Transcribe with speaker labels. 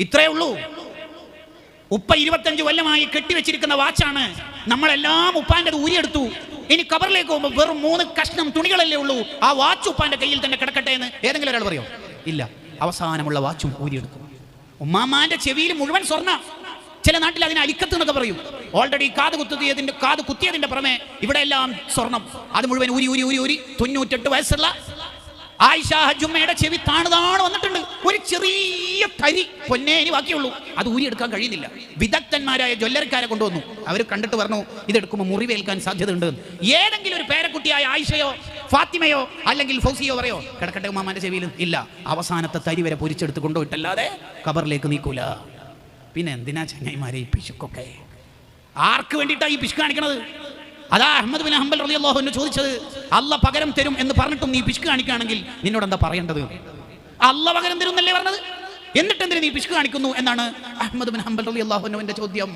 Speaker 1: ഇത്രയേ ഉള്ളൂ. ഉപ്പ ഇരുപത്തഞ്ച് കൊല്ലമായി കെട്ടിവെച്ചിരിക്കുന്ന വാച്ചാണ് നമ്മളെല്ലാം ഉപ്പാന്റെ ഊരിയെടുത്തു. ഇനി കബറിലേക്ക് പോകുമ്പോൾ വെറും മൂന്ന് കഷ്ണം തുണികളല്ലേ ഉള്ളൂ. ആ വാച്ച് ഉപ്പാന്റെ കയ്യിൽ തന്നെ കിടക്കട്ടെ എന്ന് ഏതെങ്കിലും ഒരാൾ പറയോ? ഇല്ല. അവസാനമുള്ള വാച്ചും ഊരിയെടുക്കും ഉമ്മാമാന്റെ ചെവിയിൽ മുഴുവൻ സ്വർണ. ചില നാട്ടിൽ അതിനെ അലിക്കത്ത് എന്നൊക്കെ പറയും. ഓൾറെഡി കാത് കുത്തിയതിന്റെ കാത് കുത്തിയതിന്റെ പുറമെ ഇവിടെ എല്ലാം സ്വർണം. അത് മുഴുവൻ ഊരി ഊരി ഊരി ഊരി. തൊണ്ണൂറ്റെട്ട് വയസ്സുള്ള ആയിഷ ഹജുമ്മയുടെ ചെവി താണു താണു ചെറിയ പൊന്നേ ഇനി ബാക്കിയുള്ളൂ. അത് ഊരിയെടുക്കാൻ കഴിയുന്നില്ല. വിദഗ്ധന്മാരായ ജ്വല്ലറിക്കാരെ കൊണ്ടുവന്നു. അവർ കണ്ടിട്ട് പറഞ്ഞു ഇതെടുക്കുമ്പോൾ മുറിവേൽക്കാൻ സാധ്യതയുണ്ട്. ഏതെങ്കിലും ഒരു പേരക്കുട്ടിയായ ആയിഷയോ ഫാത്തിമയോ അല്ലെങ്കിൽ ഫൗസിയോ പറയോ കിടക്കട്ടെ ഉമ്മാമാന്റെ ചെവിയിൽ. ഇല്ല. അവസാനത്തെ തരി വരെ പൊരിച്ചെടുത്ത് കൊണ്ടുപോയിട്ടല്ലാതെ കബറിലേക്ക് നീക്കൂല. പിന്നെ എന്തിനാ ചെന്നൈമാരെ ഈ പിശുക്കൊക്കെ? ആർക്ക് വേണ്ടിയിട്ടാണ് ഈ പിശുക്ക് കാണിക്കണത്? അതാ അഹമ്മദ് ബിൻ ഹംബൽ റളിയല്ലാഹു എന്ന് ചോദിച്ചത്. അല്ല പകരം തരും എന്ന് പറഞ്ഞിട്ടും നീ പിശുക്ക് കാണിക്കുകയാണെങ്കിൽ നിന്നോട് എന്താ പറയേണ്ടത്? അല്ല പകരം തരും എന്നല്ലേ പറഞ്ഞത്? എന്നിട്ട് എന്തിനു നീ പിശുക്ക് കാണിക്കുന്നു എന്നാണ് അഹമ്മദ് ബിൻ ഹംബൽ അൻഹുവിന്റെ ചോദ്യം.